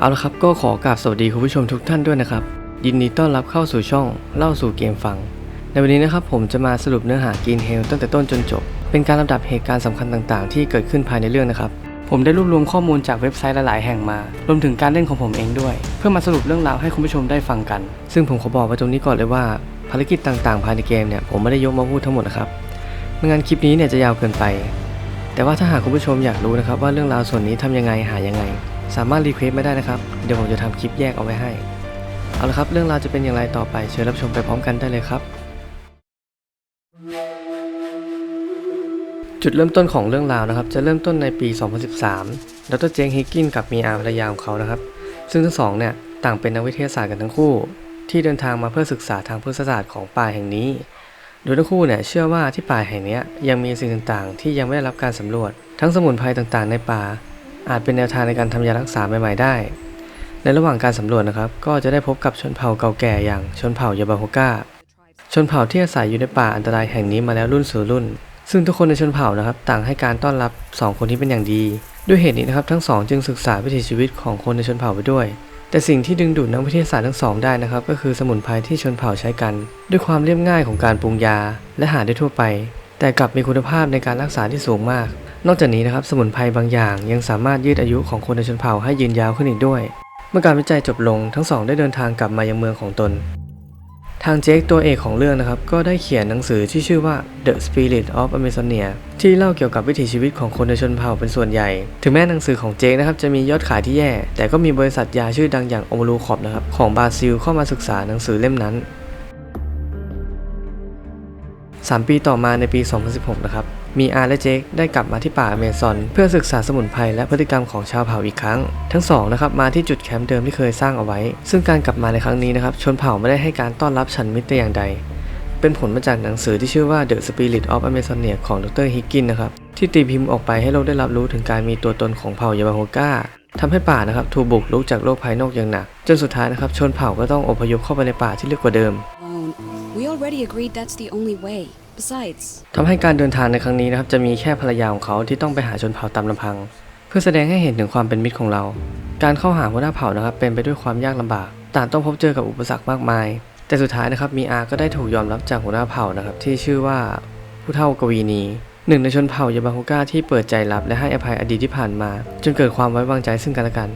เอาละครับก็ขอกราบสวัสดีคุณผู้ชมทุกท่านด้วยนะครับ ยินดีต้อนรับเข้าสู่ช่องเล่าสู่เกมฟัง ในวันนี้นะครับผมจะมาสรุปเนื้อหากินเฮลตั้งแต่ต้นจนจบ เป็นการลำดับเหตุการณ์สำคัญต่างๆ ที่เกิดขึ้นภายในเรื่องนะครับ ผมได้รวบรวมข้อมูลจากเว็บไซต์หลายๆแห่งมารวมถึงการเล่นของผมเองด้วย เพื่อมาสรุปเรื่องราวให้คุณผู้ชมได้ฟังกัน ซึ่งผมขอบอกไว้ตรงนี้ก่อนเลยว่าภารกิจต่างๆ ภายในเกมเนี่ยผมไม่ได้ยกมาพูดทั้งหมดนะครับไม่งั้นคลิปนี้เนี่ยจะยาวเกินไป แต่ว่าถ้าหากคุณผู้ชมอยากรู้นะครับว่าเรื่องราวส่วนนี้ทำยังไงหายังไง สามารถรีเควสต์มาได้นะครับ เดี๋ยวผมจะทำคลิปแยกเอาไว้ให้ เอาละครับ เรื่องราวจะเป็นอย่างไรต่อไป เชิญรับชมไปพร้อมกันได้เลยครับ จุดเริ่มต้นของเรื่องราวนะครับ จะเริ่มต้นในปี 2013 ดรเจงฮิกกินกับมีอาภรรยาของเขานะครับ ซึ่งทั้งสองเนี่ยต่างเป็นนักวิทยาศาสตร์กันทั้งคู่ ที่เดินทางมาเพื่อศึกษาทางพฤกษศาสตร์ของป่าแห่งนี้ โดยทั้งคู่เนี่ยเชื่อว่าที่ป่าแห่งนี้ยังมีสิ่งต่างๆ ที่ยังไม่ได้รับการสำรวจ ทั้งสมุนไพรต่างๆ ในป่า อาจเป็นแนวทางในการทำยารักษาใหม่ๆได้ ในระหว่างการสำรวจนะครับ ก็จะได้พบกับชนเผ่าเก่าแก่อย่างชนเผ่ายาบาโฮก้า ชนเผ่าที่อาศัยอยู่ในป่าอันตรายแห่งนี้มาแล้วรุ่นสู่รุ่น ซึ่งทุกคนในชนเผ่านะครับ ต่างให้การต้อนรับสองคนที่เป็นอย่างดี ด้วยเหตุนี้นะครับทั้งสองจึงศึกษาวิถีชีวิตของคนในชนเผ่าไปด้วยแต่สิ่งที่ดึงดูดนักวิทยาศาสตร์ทั้งสองได้นะครับ ก็คือสมุนไพรที่ชนเผ่าใช้กัน ด้วยความเรียบง่ายของการปรุงยา และหาได้ทั่วไป แต่กลับมีคุณภาพในการรักษาที่สูงมาก นอกจากนี้นะครับสมุนไพรบางอย่าง ยังสามารถยืดอายุของคนในชนเผ่าให้ยืนยาวขึ้นอีกด้วย เมื่อการวิจัยจบลงทั้งสองได้เดินทางกลับมายังเมืองของตน ทางเจคตัวเอกของเรื่องนะครับ ก็ได้เขียนหนังสือที่ชื่อว่า The Spirit of Amazonia ที่เล่าเกี่ยวกับวิถีชีวิตของคนในชนเผ่าเป็นส่วนใหญ่ ถึงแม้หนังสือของเจคนะครับจะมียอดขายที่แย่ แต่ก็มีบริษัทยาชื่อดังอย่างโอมรูคอปนะครับของบราซิลเข้ามาศึกษาหนังสือเล่มนั้น 3 ปีต่อมาในปี 2016 นะครับ มีอาร์และเจคได้กลับมาที่ป่าอเมซอน เพื่อศึกษาสมุนไพรและพฤติกรรมของชาวเผ่าอีกครั้ง ทั้งสองนะครับมาที่จุดแคมป์เดิมที่เคยสร้างเอาไว้ ซึ่งการกลับมาในครั้งนี้นะครับชนเผ่าไม่ได้ให้การต้อนรับฉันมิตรแต่อย่างใด เป็นผลมาจากหนังสือที่ชื่อว่า The Spirit of Amazonia ของดรฮิกกินนะครับที่ตีพิมพ์ออกไปให้โลกได้รับรู้ถึงการมีตัวตนของเผ่ายาบาโฮก้าทำให้ป่านะครับถูกบุกรุกจากโลกภายนอกอย่างหนัก จนสุดท้ายนะครับชนเผ่าก็ต้องอพยพเข้าไปในป่าที่ลึกกว่าเดิม We already agreed that's the only way. Besides, ทำให้การเดินทางในครั้งนี้นะครับ จะมีแค่ภรรยาของเขาที่ต้องไปหาชนเผ่าตามลำพัง เพื่อแสดงให้เห็นถึงความเป็นมิตรของเรา การเข้าหาหัวหน้าเผ่านะครับ เป็นไปด้วยความยากลำบาก ต่างต้องพบเจอกับอุปสรรคมากมาย แต่สุดท้ายนะครับมีอาก็ได้ถูกยอมรับจากหัวหน้าเผ่านะครับ ที่ชื่อว่าผู้เฒ่ากวีนีหนึ่งในชนเผ่ายาบาฮุก้าที่เปิดใจรับและให้อภัยอดีตที่ผ่านมา จนเกิดความไว้วางใจซึ่งกันและกัน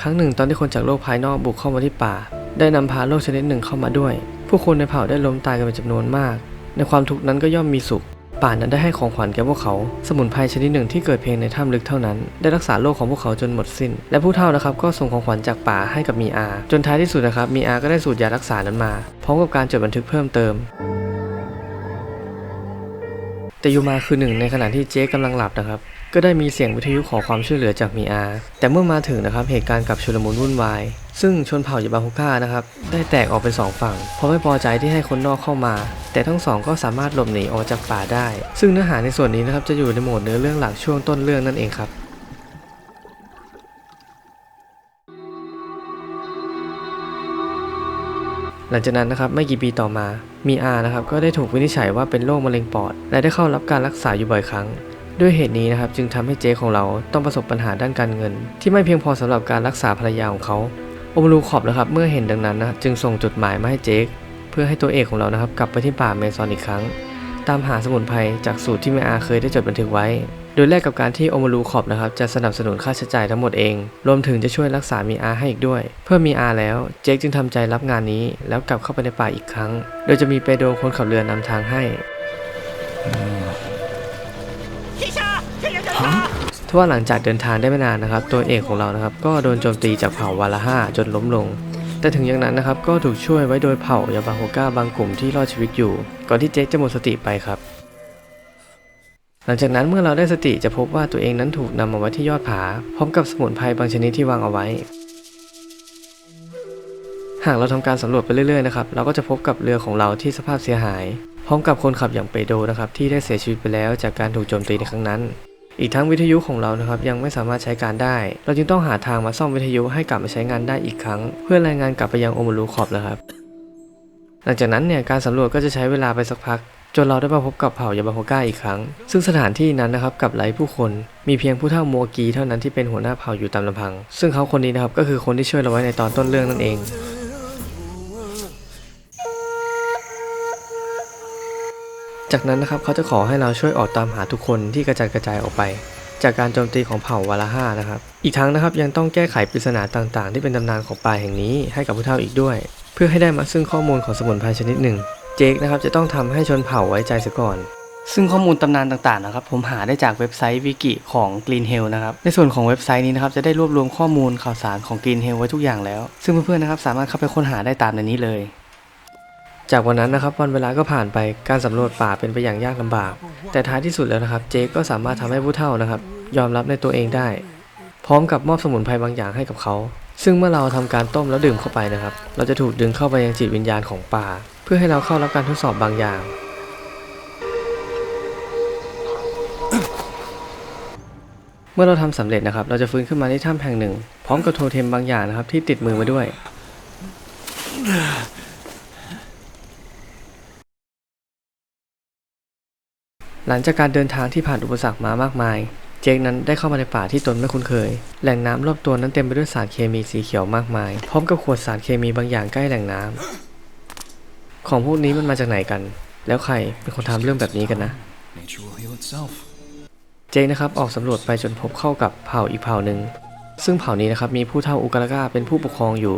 ครั้งหนึ่งตอนที่คนจากโลกภายนอกบุกเข้ามาที่ป่า ได้นำพาโลกชนิดหนึ่งเข้ามาด้วย ผู้คนในเผ่าได้ล้มตายกันเป็นจำนวนมาก ในความทุกข์นั้นก็ย่อมมีสุข ป่านั้นได้ให้ของขวัญแก่พวกเขา สมุนไพรชนิดหนึ่งที่เกิดเพียงในถ้ำลึกเท่านั้น ได้รักษาโรคของพวกเขาจนหมดสิ้น และผู้เฒ่านะครับก็ส่งของขวัญจากป่าให้กับมีอา จนท้ายที่สุดนะครับมีอาก็ได้สูตรยารักษานั้นมา พร้อมกับการจดบันทึกเพิ่มเติมแต่ยูมาคือหนึ่งในขณะที่เจ๊กำลังหลับนะครับ ก็ได้มีเสียงวิทยุขอความช่วยเหลือจากมีอา แต่เมื่อมาถึงนะครับเหตุการณ์กับชุลมุนวุ่นวาย ซึ่งชนเผ่ายาบาฮุก้านะครับได้แตกออกเป็นสองฝั่ง เพราะไม่พอใจที่ให้คนนอกเข้ามา แต่ทั้งสองก็สามารถหลบหนีออกจากป่าได้ ซึ่งเนื้อหาในส่วนนี้นะครับจะอยู่ในโหมดเนื้อเรื่องหลักช่วงต้นเรื่องนั่นเองครับหลังจากนั้นนะครับไม่กี่ปีต่อมา มีอานะครับก็ได้ถูกวินิจฉัยว่าเป็นโรคมะเร็งปอด และได้เข้ารับการรักษาอยู่บ่อยครั้ง ด้วยเหตุนี้นะครับจึงทำให้เจ๊ของเราต้องประสบปัญหาด้านการเงิน ที่ไม่เพียงพอสำหรับการรักษาภรรยาของเขาโอมรูขอบนะครับเมื่อเห็นดังนั้นนะจึงส่งจดหมายมาให้เจ๊เพื่อให้ตัวเอกของเรานะครับกลับไปที่ป่าเมซอนอีกครั้ง ตามหาสมุนไพรจากสูตรที่แมอาเคยได้จดบันทึกไว้ โดยแลกกับการที่โอมารูขอบนะครับจะสนับสนุนค่าใช้จ่ายทั้งหมดเอง รวมถึงจะช่วยรักษามีอาให้อีกด้วย เพื่อมีอาแล้วเจคจึงทำใจรับงานนี้ แล้วกลับเข้าไปในป่าอีกครั้ง โดยจะมีเปโดคนขับเรือนำทางให้ ทว่าหลังจากเดินทางได้ไม่นานนะครับ ตัวเอกของเรานะครับ ก็โดนโจมตีจากเผ่าวาลาห้าจนล้มลง แต่ถึงอย่างนั้นนะครับ ก็ถูกช่วยไว้โดยเผ่ายาบาโฮก้าบางกลุ่มที่รอดชีวิตอยู่ ก่อนที่เจคจะหมดสติไปครับ หลังจากนั้นเมื่อเราได้สติจะพบว่าตัวเองนั้นถูกนำมาไว้ที่ยอดผา พร้อมกับสมุนไพรบางชนิดที่วางเอาไว้ หากเราทำการสำรวจไปเรื่อยๆนะครับเราก็จะพบกับเรือของเราที่สภาพเสียหาย พร้อมกับคนขับอย่างเปโดนะครับที่ได้เสียชีวิตไปแล้วจากการถูกโจมตีในครั้งนั้น อีกทั้งวิทยุของเรานะครับยังไม่สามารถใช้การได้ เราจึงต้องหาทางมาซ่อมวิทยุให้กลับมาใช้งานได้อีกครั้ง เพื่อรายงานกลับไปยังโอมารูคอบนะครับ หลังจากนั้นเนี่ยการสำรวจก็จะใช้เวลาไปสักพัก จนเราได้มาพบกับเผ่ายาบาโฮก้าอีกครั้ง ซึ่งสถานที่นั้นนะครับกับไร้ผู้คน มีเพียงผู้เฒ่าโมกีเท่านั้นที่เป็นหัวหน้าเผ่าอยู่ตามลำพัง ซึ่งเขาคนนี้นะครับก็คือคนที่ช่วยเราไว้ในตอนต้นเรื่องนั่นเอง จากนั้นนะครับเขาจะขอให้เราช่วยออกตามหาทุกคนที่กระจัดกระจายออกไป จากการโจมตีของเผ่าวาลาห้านะครับ อีกทั้งนะครับยังต้องแก้ไขปริศนาต่างๆ ที่เป็นตำนานของป่าแห่งนี้ให้กับผู้เฒ่าอีกด้วย เพื่อให้ได้มาซึ่งข้อมูลของสมุนไพรชนิดหนึ่ง เจคนะครับจะต้องทำให้ชนเผ่าไว้ใจเสียก่อนซึ่งข้อมูลตำนานต่างๆนะครับผมหาได้จากเว็บไซต์วิกิของ Green Hell นะครับในส่วนของเว็บไซต์นี้นะครับจะได้รวบรวมข้อมูลข่าวสารของ Green Hell ไว้ทุกอย่างแล้ว ซึ่งเพื่อนๆนะครับสามารถเข้าไปค้นหาได้ตามในนี้เลย จากวันนั้นนะครับวันเวลาก็ผ่านไปการสำรวจป่าเป็นไปอย่างยากลำบาก แต่ท้ายที่สุดแล้วนะครับ เจคก็สามารถทำให้ผู้เฒ่านะครับ ยอมรับในตัวเองได้ พร้อมกับมอบสมุนไพรบางอย่างให้กับเขา ซึ่งเมื่อเราทำการต้มแล้วดื่มเข้าไปนะครับ เราจะถูกดึงเข้าไปยังจิตวิญญาณของป่า เพื่อให้เราเข้ารับการทดสอบบางอย่าง เมื่อเราทำสำเร็จนะครับ เราจะฟื้นขึ้นมาที่ถ้ำแห่งหนึ่ง พร้อมกับโทเทมบางอย่างนะครับที่ติดมือมาด้วย หลังจากการเดินทางที่ผ่านอุปสรรคมามากมาย เจคนั้นได้เข้ามาในป่าที่ตนไม่คุ้นเคย แหล่งน้ำรอบตัวนั้นเต็มไปด้วยสารเคมีสีเขียวมากมาย พร้อมกับขวดสารเคมีบางอย่างใกล้แหล่งน้ำของพวกนี้มันมาจากไหนกัน แล้วใครเป็นคนทำเรื่องแบบนี้กันนะ เจคนะครับออกสำรวจไปจนพบเข้ากับเผ่าอีกเผ่าหนึ่ง ซึ่งเผ่านี้นะครับมีผู้เฒ่าอุกาลากาเป็นผู้ปกครองอยู่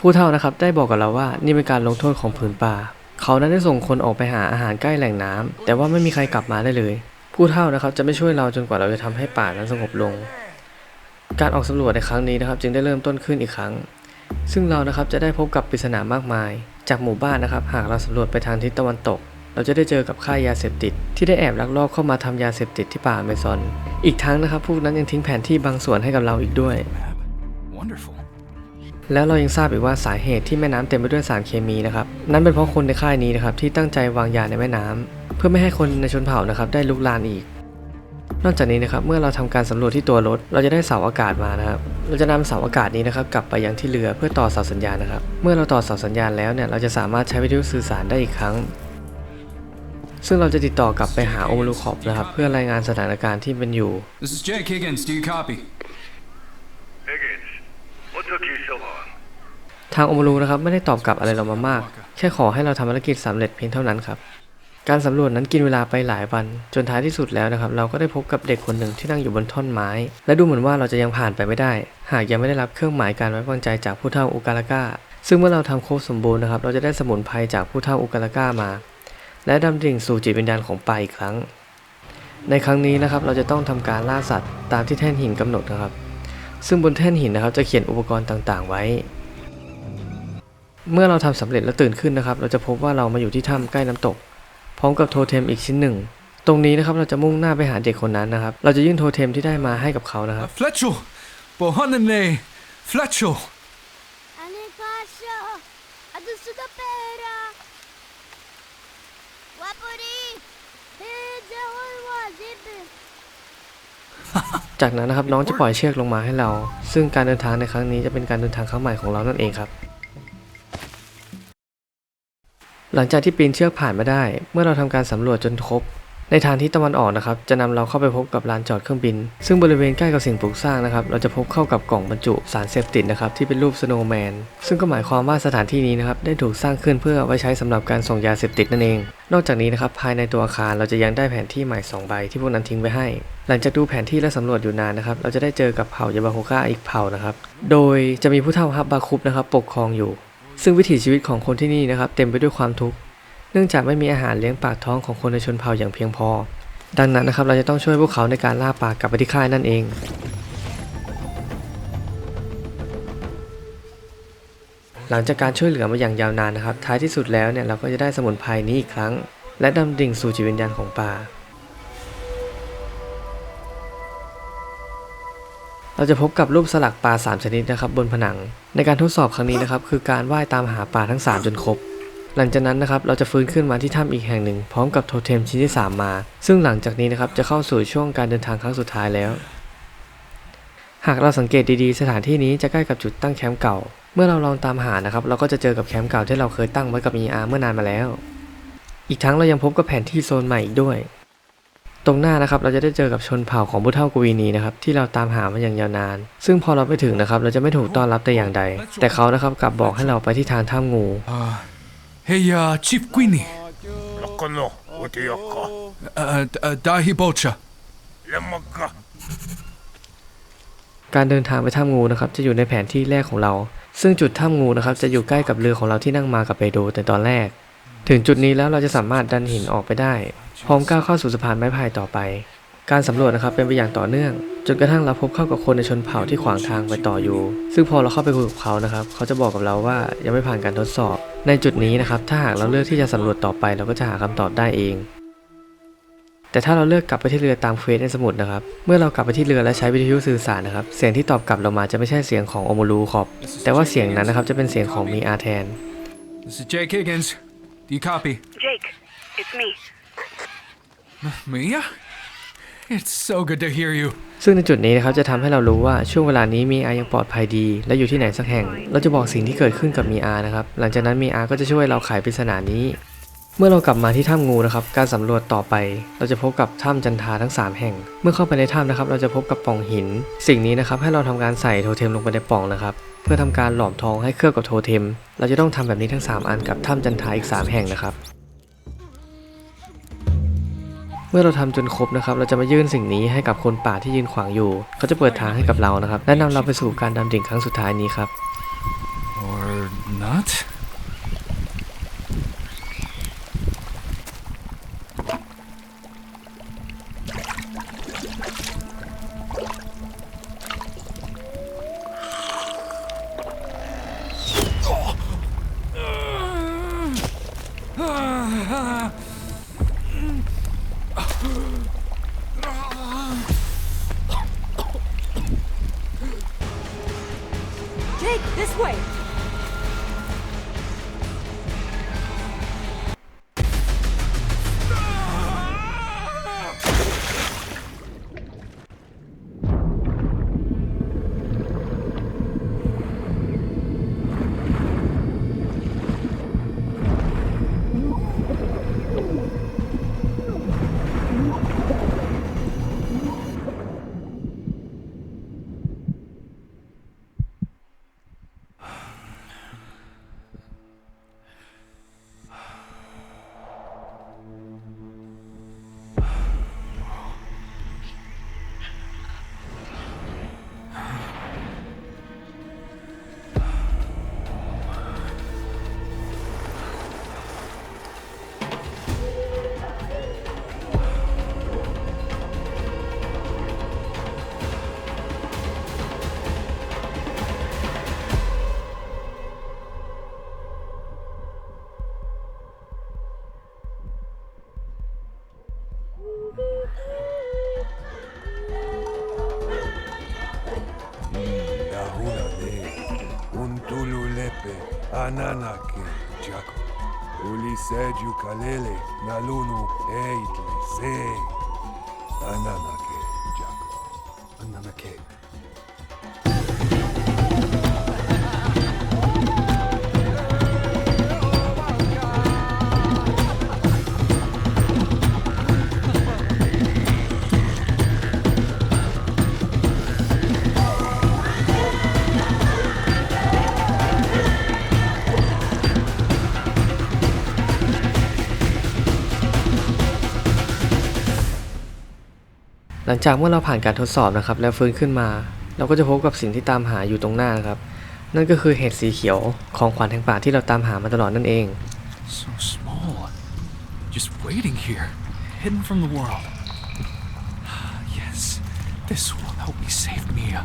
ผู้เฒ่านะครับได้บอกกับเราว่านี่เป็นการลงโทษของผืนป่า เขานั้นได้ส่งคนออกไปหาอาหารใกล้แหล่งน้ำแต่ว่าไม่มีใครกลับมาได้เลย ผู้เฒ่านะครับจะไม่ช่วยเราจนกว่าเราจะทำให้ป่านั้นสงบลง การออกสำรวจในครั้งนี้นะครับจึงได้เริ่มต้นขึ้นอีกครั้ง ซึ่งเรานะครับจะได้พบกับปริศนามากมาย จากหมู่บ้านนะครับ หากเราสำรวจไปทางทิศตะวันตก เราจะได้เจอกับค่ายยาเสพติด ที่ได้แอบลักลอบเข้ามาทำยาเสพติดที่ป่าอเมซอน อีกทั้งนะครับพวกนั้นยังทิ้งแผนที่บางส่วนให้กับเราอีกด้วย Wonderful. แล้วเรายังทราบอีกว่าสาเหตุที่แม่น้ำเต็มไปด้วยสารเคมีนะครับนั่นเป็นเพราะคนในค่ายนี้นะครับที่ตั้งใจวางยาในแม่น้ำเพื่อไม่ให้คนในชนเผ่านะครับได้ลุกลามอีก นอกจากนี้นะครับเมื่อเราทำการสำรวจที่ตัวรถ เราจะได้เสาอากาศมานะครับเราจะนำเสาอากาศนี้นะครับกลับไปยังที่เรือเพื่อต่อเสาสัญญาณนะครับ เมื่อเราต่อเสาสัญญาณแล้วเนี่ยเราจะสามารถใช้วิทยุสื่อสารได้อีกครั้ง ซึ่งเราจะติดต่อกลับไปหาโอมารูคอปนะครับเพื่อรายงานสถานการณ์ที่เป็นอยู่ This is Jake Higgins. Do you copy? Higgins, what took you so long? ทางโอมารูนะครับไม่ได้ตอบกลับอะไรเรามามาก แค่ขอให้เราทำภารกิจสำเร็จเพียงเท่านั้นครับ การสำรวจนั้นกินเวลาไปหลายวัน จนท้ายที่สุดแล้วนะครับ เราก็ได้พบกับเด็กคนหนึ่งที่นั่งอยู่บนท่อนไม้ และดูเหมือนว่าเราจะยังผ่านไปไม่ได้ หากยังไม่ได้รับเครื่องหมายการไว้วางใจจากผู้เฒ่าอุกาลากาซึ่งเมื่อเราทำครบสมบูรณ์นะครับ เราจะได้สมุนไพรจากผู้เฒ่าอุกาลากามา และดำดิ่งสู่จิตวิญญาณของป่าอีกครั้ง ในครั้งนี้นะครับเราจะต้องทำการล่าสัตว์ตามที่แท่นหินกำหนดนะครับ ซึ่งบนแท่นหินนะครับจะเขียนอุปกรณ์ต่างๆ ไว้ เมื่อเราทำสำเร็จและตื่นขึ้นนะครับ เราจะพบว่าเรามาอยู่ที่ถ้ำใกล้น้ำตก พร้อมกับโทเทมอีกชิ้นหนึ่ง ตรงนี้นะครับเราจะมุ่งหน้าไปหาเด็กคนนั้นนะครับ เราจะยื่นโทเทมที่ได้มาให้กับเขานะครับ Fletchel! Bohanane! Fletchel! Anekaşa, adı suda pera. Wapuri, heze olma zibi. จา จากนั้นนะครับน้องจะปล่อยเชือกลงมาให้เรา ซึ่งการเดินทางในครั้งนี้จะเป็นการเดินทางครั้งใหม่ของเรานั่นเองครับ หลังจากที่ปีนเชือกผ่านมาได้ เมื่อเราทำการสำรวจจนครบ ในทางที่ตะวันออกนะครับจะนำเราเข้าไปพบกับลานจอดเครื่องบิน ซึ่งบริเวณใกล้กับสิ่งปลูกสร้างนะครับเราจะพบเข้ากับกล่องบรรจุสารเสพติดนะครับที่เป็นรูปสโนว์แมนซึ่งก็หมายความว่าสถานที่นี้นะครับได้ถูกสร้างขึ้นเพื่อไว้ใช้สำหรับการส่งยาเสพติดนั่นเอง นอกจากนี้นะครับภายในตัวอาคารเราจะยังได้แผนที่ใหม่สองใบที่พวกนั้นทิ้งไว้ให้ หลังจากดูแผนที่และสำรวจอยู่นานนะครับเราจะได้เจอกับเผ่ายาบาโฮก้าอีกเผ่านะครับโดยจะมีผู้เฒ่าฮับบาคุปนะครับปกครองอยู่ ซึ่งวิถีชีวิตของคนที่นี่นะครับเต็มไปด้วยความทุกข์ นื่องจากไม่มีอาหารเลี้ยงปากท้องของคนในชนเผ่าอย่างเพียงพอ ดังนั้นนะครับเราจะต้องช่วยพวกเขาในการล่าปลากลับไปที่ค่ายนั่นเอง หลังจากการช่วยเหลือมาอย่างยาวนานนะครับ ท้ายที่สุดแล้วเนี่ยเราก็จะได้สมุนไพรนี้อีกครั้ง และดำดิ่งสู่จิตวิญญาณของป่าเราจะพบกับรูปสลักปลา 3 ชนิดนะครับบนผนัง ในการทดสอบครั้งนี้นะครับคือการว่ายตามหาปลาทั้ง 3 จนครบ หลังจากนั้นนะครับเราจะฟื้นขึ้นมาที่ถ้ำอีกแห่งหนึ่ง พร้อมกับโทเทมชิ้นที่ 3 มา ซึ่งหลังจากนี้นะครับจะเข้าสู่ช่วงการเดินทางครั้งสุดท้ายแล้ว หากเราสังเกตดีๆ สถานที่นี้จะใกล้กับจุดตั้งแคมป์เก่า เมื่อเราลองตามหานะครับเราก็จะเจอกับแคมป์เก่าที่เราเคยตั้งไว้กับ ER เมื่อนานมาแล้ว อีกทั้งเรายังพบกับแผนที่โซนใหม่อีกด้วย ตรงหน้านะครับเราจะได้เจอกับชนเผ่าของผู้เฒ่ากวีนีนะครับที่เราตามหามาอย่างยาวนาน ซึ่งพอเราไปถึงนะครับเราจะไม่ถูกต้อนรับแต่อย่างใด แต่เขานะครับกลับบอกให้เราไปที่ทางถ้ำงู Uh, hey, uh, Chief Queenie. Lokono, Utioko, Uh, uh, Dahi Bocha. Lemaka, การเดินทางไปถ้ำงูนะครับจะอยู่ในแผนที่แรกของเรา ซึ่งจุดถ้ำงูนะครับจะอยู่ใกล้กับเรือของเราที่นั่งมากับเปโดแต่ตอนแรก ถึงจุดนี้แล้วเราจะสามารถดันหินออกไปได้ พร้อมก้าวเข้าสู่สะพานไม้พายต่อไป การสำรวจนะครับเป็นไปอย่างต่อเนื่อง จนกระทั่งเราพบเข้ากับคนในชนเผ่าที่ขวางทางไปต่ออยู่ ซึ่งพอเราเข้าไปคุยกับเขานะครับเขาจะบอกกับเราว่ายังไม่ผ่านการทดสอบ ในจุดนี้นะครับถ้าหากเราเลือกที่จะสำรวจต่อไป เราก็จะหาคำตอบได้เอง แต่ถ้าเราเลือกกลับไปที่เรือตามเควสในสมุดนะครับ เมื่อเรากลับไปที่เรือและใช้วิทยุสื่อสารนะครับ เสียงที่ตอบกลับเรามาจะไม่ใช่เสียงของโอโมรูครับแต่ว่าเสียงนั้นนะครับจะเป็นเสียงของมีอาแทน This is Jake Higgins. Do you copy? Jake, it's me. Mia? It's so good to hear you. ซึ่งในจุดนี้นะครับจะทำให้เรารู้ว่าช่วงเวลานี้มีอายังปลอดภัยดี และอยู่ที่ไหนสักแห่ง เราจะบอกสิ่งที่เกิดขึ้นกับมีอานะครับ หลังจากนั้นมีอาก็จะช่วยเราไขปริศนานี้ เมื่อเรากลับมาที่ถ้ำงูนะครับ การสำรวจต่อไป เราจะพบกับถ้ำจันทาทั้ง 3 แห่ง เมื่อเข้าไปในถ้ำนะครับ เราจะพบกับป่องหิน สิ่งนี้นะครับให้เราทำการใส่โทเทมลงไปในป่องนะครับ เพื่อทำการหลอมทองให้เคลือบกับโทเทม เราจะต้องทำแบบนี้ทั้ง 3 อันกับถ้ำจันทาอีก 3 แห่งนะครับ เมื่อเราทำจนครบนะครับ เราจะมายื่นสิ่งนี้ให้กับคนป่าที่ยืนขวางอยู่ เขาจะเปิดทางให้กับเรานะครับและนำเราไปสู่การดำดิ่งครั้งสุดท้ายนี้ครับ Or not? Eli Sediu Kalele, Naluno Eitle Sei, Ananak. หลังจากเมื่อเราผ่านการทดสอบนะครับ แล้วฟื้นขึ้นมา เราก็จะพบกับสิ่งที่ตามหาอยู่ตรงหน้านะครับ นั่นก็คือเห็ดสีเขียวของขวัญแห่งป่าที่เราตามหามาตลอดนั่นเอง So small. Just waiting here, hidden from the world. Yes, this will help me save Mia.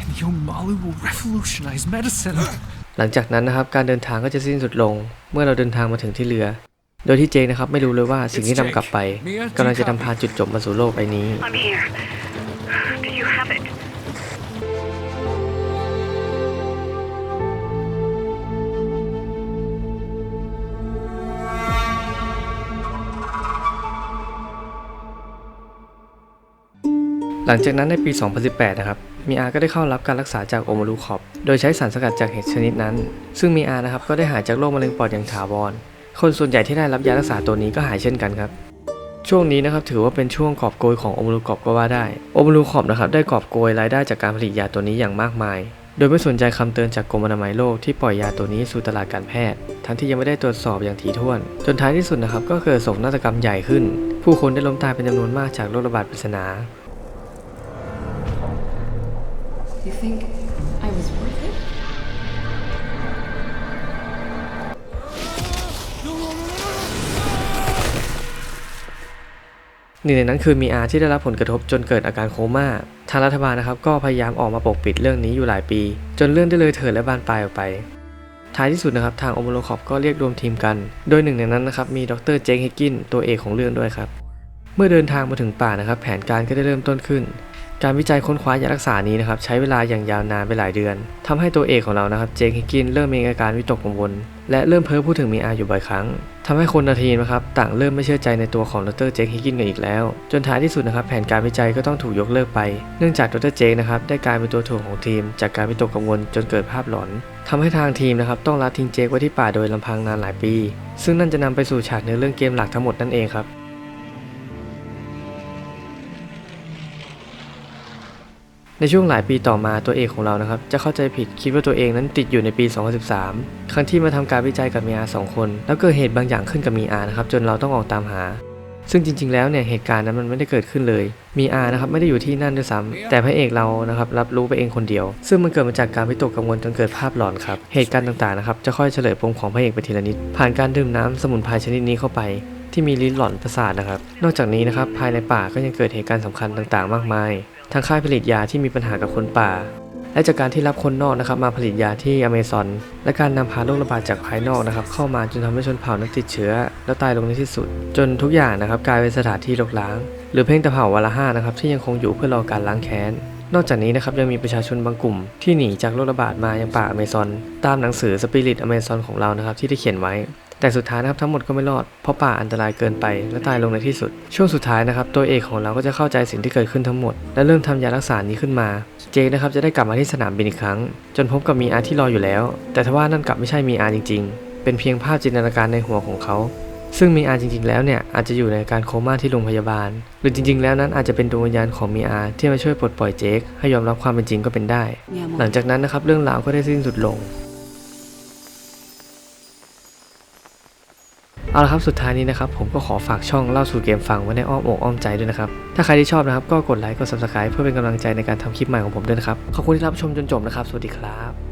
And Yomalu will revolutionize medicine. หลังจากนั้นนะครับ การเดินทางก็จะสิ้นสุดลง เมื่อเราเดินทางมาถึงที่เรือ โดยที่เจนะครับไม่รู้เลยว่าสิ่งที่นำกลับไปกำลังจะนำพาจุดจบมาสู่โลกใบนี้ I'm here. Do you have it? หลังจากนั้นในปี 2018 นะครับ มีอาก็ได้เข้ารับการรักษาจากโอมารูคอปโดยใช้สารสกัดจากเห็ดชนิดนั้น ซึ่งมีอานะครับก็ได้หายจากโรคมะเร็งปอดอย่างถาวร คนส่วนใหญ่ที่ได้รับยารักษาตัวนี้ก็หายเช่นกันครับ ช่วงนี้นะครับถือว่าเป็นช่วงกอบโกยของโอมรูกอบก็ว่าได้โอมรูคอบนะครับได้กอบโกยรายได้จากการผลิตยาตัวนี้อย่างมากมาย โดยไม่สนใจคำเตือนจากกรมอนามัยโลกที่ปล่อยยาตัวนี้สู่ตลาดการแพทย์ ทั้งที่ยังไม่ได้ตรวจสอบอย่างถี่ถ้วน จนท้ายที่สุดนะครับก็เกิดโศกนาฏกรรมใหญ่ขึ้น ผู้คนได้ล้มตายเป็นจำนวนมากจากโรคระบาดปริศนา You think I was worth it? หนึ่งในนั้นคือมีอาที่ได้รับผลกระทบจนเกิดอาการโคม่าทางรัฐบาลนะครับก็พยายามออกมาปกปิดเรื่องนี้อยู่หลายปี จนเรื่องได้เลยเถิดและบานปลายออกไป ท้ายที่สุดนะครับทางโอมโลคอปก็เรียกรวมทีมกัน โดยหนึ่งในนั้นนะครับมีดรเจคฮิกกินตัวเอกของเรื่องด้วยครับ เมื่อเดินทางมาถึงป่านะครับ แผนการก็ได้เริ่มต้นขึ้น การวิจัยค้นคว้ายารักษานี้นะครับใช้เวลาอย่างยาวนานไปหลายเดือนทำให้ตัวเอกของเรานะครับเจคฮิกกินเริ่มมีอาการวิตกกังวล และเริ่มเพ้อพูดถึงมีอาอยู่บ่อยครั้งทำให้คนในทีมนะครับต่างเริ่มไม่เชื่อใจในตัวของดรเจคฮิกกินกันอีกแล้ว จนท้ายที่สุดนะครับแผนการวิจัยก็ต้องถูกยกเลิกไป เนื่องจากดรเจคนะครับได้กลายเป็นตัวถ่วงของทีม จากการวิตกกังวลจนเกิดภาพหลอนทำให้ทางทีมนะครับต้องละทิ้งเจคไว้ที่ป่าโดยลำพังนานหลายปี ซึ่งนั่นจะนำไปสู่ฉากเนื้อเรื่องเกมหลักทั้งหมดนั่นเองครับ ในช่วงหลายปีต่อมาตัวเอกของเรานะครับ จะเข้าใจผิดคิดว่าตัวเองนั้นติดอยู่ในปี 2013 ครั้งที่มาทำการวิจัยกับมีอาสองคน แล้วเกิดเหตุบางอย่างขึ้นกับมีอานะครับจนเราต้องออกตามหา ซึ่งจริง ๆ แล้วเนี่ยเหตุการณ์นั้นมันไม่ได้เกิดขึ้นเลย มีอานะครับไม่ได้อยู่ที่นั่นด้วยซ้ำแต่พระเอกเรานะครับรับรู้ไปเองคนเดียว ซึ่งมันเกิดมาจากการวิตกกังวลจนเกิดภาพหลอนครับเหตุการณ์ต่างๆนะครับจะค่อยเฉลยปมของพระเอกไปทีละนิดผ่านการดื่มน้ำสมุนไพรชนิดนี้เข้าไป ที่มีลิ้นหลอนประสาทนะครับ นอกจากนี้นะครับภายในป่าก็ยังเกิดเหตุการณ์สำคัญต่างๆ มากมาย ทางค่ายผลิตยาที่มีปัญหากับคนป่า และจากการที่รับคนนอกนะครับมาผลิตยาที่อเมซอน และการนำพาโรคระบาดจากภายนอกนะครับ เข้ามาจนทำให้ชนเผ่านั้นติดเชื้อ แล้วตายลงในที่สุด จนทุกอย่างนะครับกลายเป็นสถานที่รกร้าง หรือเพ่งตะเผ่าวาละห้านะครับที่ยังคงอยู่เพื่อรอการล้างแค้นนอกจากนี้นะครับยังมีประชาชนบางกลุ่ม ที่หนีจากโรคระบาดมายังป่าอเมซอน ตามหนังสือสปิริตอเมซอนของเรานะครับที่ได้เขียนไว้ แต่สุดท้ายนะครับทั้งหมดก็ไม่รอด เพราะป่าอันตรายเกินไปและตายลงในที่สุด ช่วงสุดท้ายนะครับตัวเอกของเราก็จะเข้าใจสิ่งที่เกิดขึ้นทั้งหมด และเริ่มทำยารักษานี้ขึ้นมา เจคนะครับจะได้กลับมาที่สนามบินอีกครั้ง จนพบกับมีอาที่รออยู่แล้ว แต่ทว่านั่นกลับไม่ใช่มีอาจริง ๆ เป็นเพียงภาพจินตนาการในหัวของเขาซึ่งมีอาจริงๆ แล้วเนี่ยอาจจะอยู่ในการโคม่าที่โรงพยาบาล หรือจริงๆ แล้วนั้นอาจจะเป็นดวงวิญญาณของมีอาที่มาช่วยปลดปล่อยเจคให้ยอมรับความเป็นจริงก็เป็นได้ Mi amor. หลังจากนั้นนะครับเรื่องราวก็ได้สิ้นสุดลง เอาละครับสุดท้ายนี้นะครับผมก็ขอฝากช่องเล่าสู่เกมฟังไว้ในอ้อมอกอ้อมใจด้วยนะครับ ถ้าใครที่ชอบนะครับก็กดไลค์กด subscribe เพื่อเป็นกำลังใจในการทำคลิปใหม่ของผมด้วยนะครับ ขอบคุณที่รับชมจนจบนะครับ สวัสดีครับ